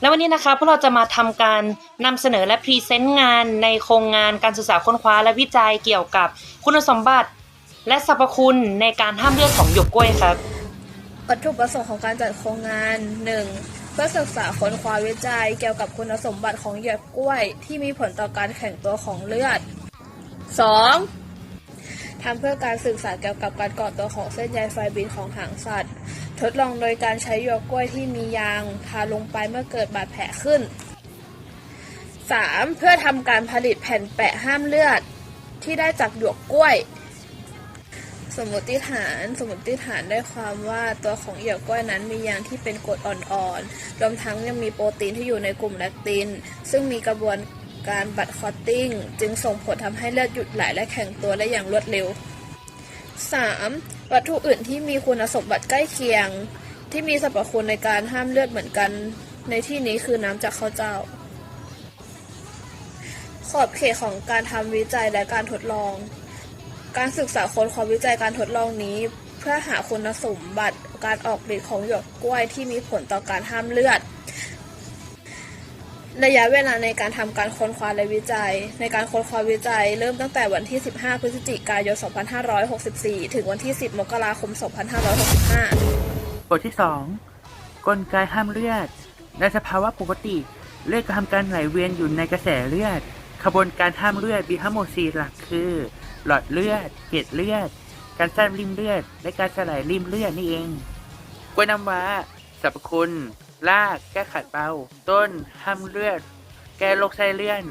แล้ววันนี้นะคะพวกเราจะมาทำการนำเสนอและพรีเซนต์งานในโครงงานการศึกษาค้นคว้าและวิจัยเกี่ยวกับคุณสมบัติ และสรรพคุณในการห้ามเลือดของหยวกกล้วยครับวัตถุประสงค์ของการจัดโครงงาน 1. เพื่อศึกษาค้นคว้าวิจัย เกี่ยวกับคุณสมบัติของหยือกกล้วย ที่มีผลต่อการแข็งตัวของเลือด 2. ทำเพื่อการศึกษาเกี่ยวกับการก่อตัวของเส้นใยไฟบินของหางสัตว์ ทดลองโดยการใช้หยวกกล้วยที่มียางทาลงไปเมื่อเกิดบาดแผลขึ้น 3. เพื่อทำการผลิตแผ่นแปะห้ามเลือด ที่ได้จากหยวกกล้วย สมมติฐาน สมมติฐานได้ความว่าตัวของเหยื่อกล้วยนั้นมียางที่เป็นกรดอ่อนๆ รวมทั้งยังมีโปรตีนที่อยู่ในกลุ่มแลคติน ซึ่งมีกระบวนการบัดคอตติ้ง จึงส่งผลทำให้เลือดหยุดไหลและแข็งตัวได้อย่างรวดเร็ว 3. วัตถุอื่นที่มีคุณสมบัติใกล้เคียง ที่มีสรรพคุณในการห้ามเลือดเหมือนกัน ในที่นี้คือน้ำจากข้าวเจ้า ขอบเขตของการทำวิจัยและการทดลอง การศึกษาค้นคว้าวิจัยการทดลองนี้ เพื่อหาคุณสมบัติการออกฤทธิ์ของหยวกกล้วยที่มีผลต่อการห้ามเลือด ระยะเวลาในการทำการค้นคว้าและวิจัย ในการค้นคว้าวิจัย เริ่มตั้งแต่วันที่ 15 พฤศจิกายน 2564 ถึงวันที่ 10 มกราคม 2565 บทที่ 2 กลไกห้ามเลือด ในสภาวะปกติ เลือดกระทำการไหลเวียนอยู่ในกระแสเลือด ขบวนการห้ามเลือดมีทั้งหมด4หลักคือ หลอดเลือด เกล็ดเลือด การสร้างริมเลือด และการสลายริมเลือดนี่เองกล้วยน้ำว้าสรรพคุณ รากแก้ขัดเบา ต้นห้ามเลือด แก้โรคไส้เลื่อน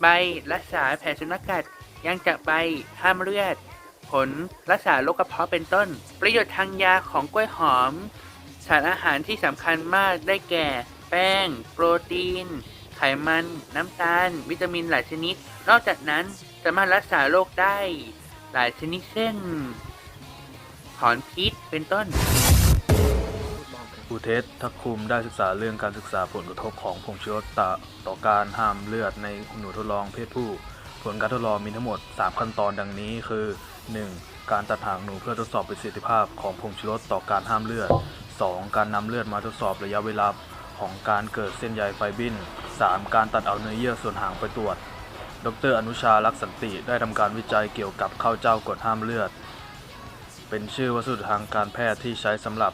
ใบรักษาแผลสุนัขกัด ยังจากใบห้ามเลือด ผลรักษาโรคกระเพาะเป็นต้น ประโยชน์ทางยาของกล้วยหอม สารอาหารที่สำคัญมากได้แก่ แป้ง โปรตีน ไขมัน น้ำตาล วิตามินหลายชนิด นอกจากนั้นสามารถรักษาโรคได้ หลายชนิดเช่นถอนพิษเป็นต้น อุเทศทักคุมได้ศึกษาเรื่องการศึกษาผลกระทบของผงชูรสต่อต่อการห้ามเลือดในหนูทดลองเพศผู้ ผลการทดลองมีทั้งหมด 3 ขั้นตอนดังนี้คือ 1. การตัดหางหนูเพื่อทดสอบประสิทธิภาพของผงชูรสต่อการห้ามเลือด 2. การนำเลือดมาทดสอบระยะเวลาของการเกิดเส้นใยไฟบิน 3. การตัดเอาเนื้อเยื่อส่วนหางไปตรวจ ดรอนุชาลักษณ์สันติได้ทำการวิจัยเกี่ยวกับข้าวเจ้ากดห้ามเลือด เป็นชื่อวัสดุทางการแพทย์ที่ใช้สำหรับ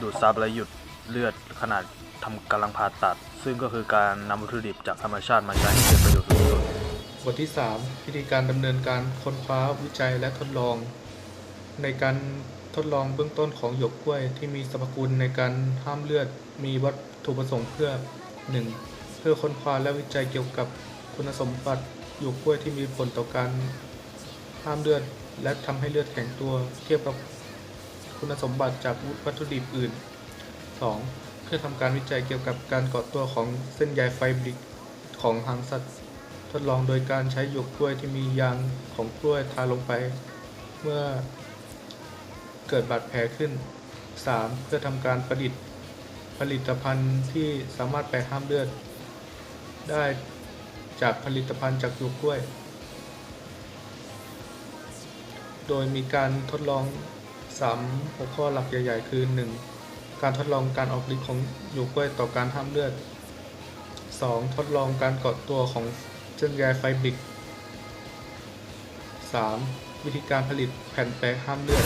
ดูดซับและหยุดเลือดขนาดทำกำลังผ่าตัด ซึ่งก็คือการนำวัตถุดิบจากธรรมชาติมาใช้ให้เกิดประโยชน์สูงสุดบทที่ 3 วิธีการดำเนินการค้นคว้าวิจัยและทดลอง ในการทดลองเบื้องต้นของหยวกกล้วยที่มีสรรพคุณในการห้ามเลือดมีวัตถุประสงค์เพื่อ 1. เพื่อค้นคว้าและวิจัยเกี่ยวกับคุณสมบัติหยวกกล้วยที่มีผลต่อการห้ามเลือด และทำให้เลือดแข็งตัวเทียบกับ คุณสมบัติจากวัตถุดิบอื่น 2. เพื่อทำการวิจัยเกี่ยวกับการก่อตัวของเส้นใยไฟบริกของหางสัตว์ ทดลองโดยการใช้หยวกกล้วยที่มียางของกล้วยทาลงไป เมื่อเกิดบาดแผลขึ้น 3. เพื่อทำการประดิษฐ์ผลิตภัณฑ์ที่สามารถแปะห้ามเลือด ได้จากผลิตภัณฑ์จากหยวกกล้วย โดยมีการทดลอง 3 หัวข้อหลักใหญ่ๆ คือ 1. การทดลองการออกฤทธิ์ของหยวกกล้วยต่อการห้ามเลือด 2. ทดลองการเกาะตัวของเส้นใยไฟบริก 3. วิธีการผลิตแผ่นแปะห้ามเลือด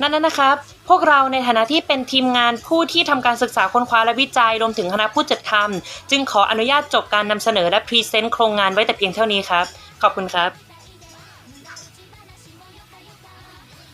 นั่นนะนะครับ พวกเราในฐานะที่เป็นทีมงานผู้ที่ทำการศึกษาค้นคว้าและวิจัยรวมถึงคณะผู้จัดทำจึงขออนุญาตจบการนำเสนอและพรีเซนต์โครงงานไว้แต่เพียงเท่านี้ครับ ขอบคุณครับ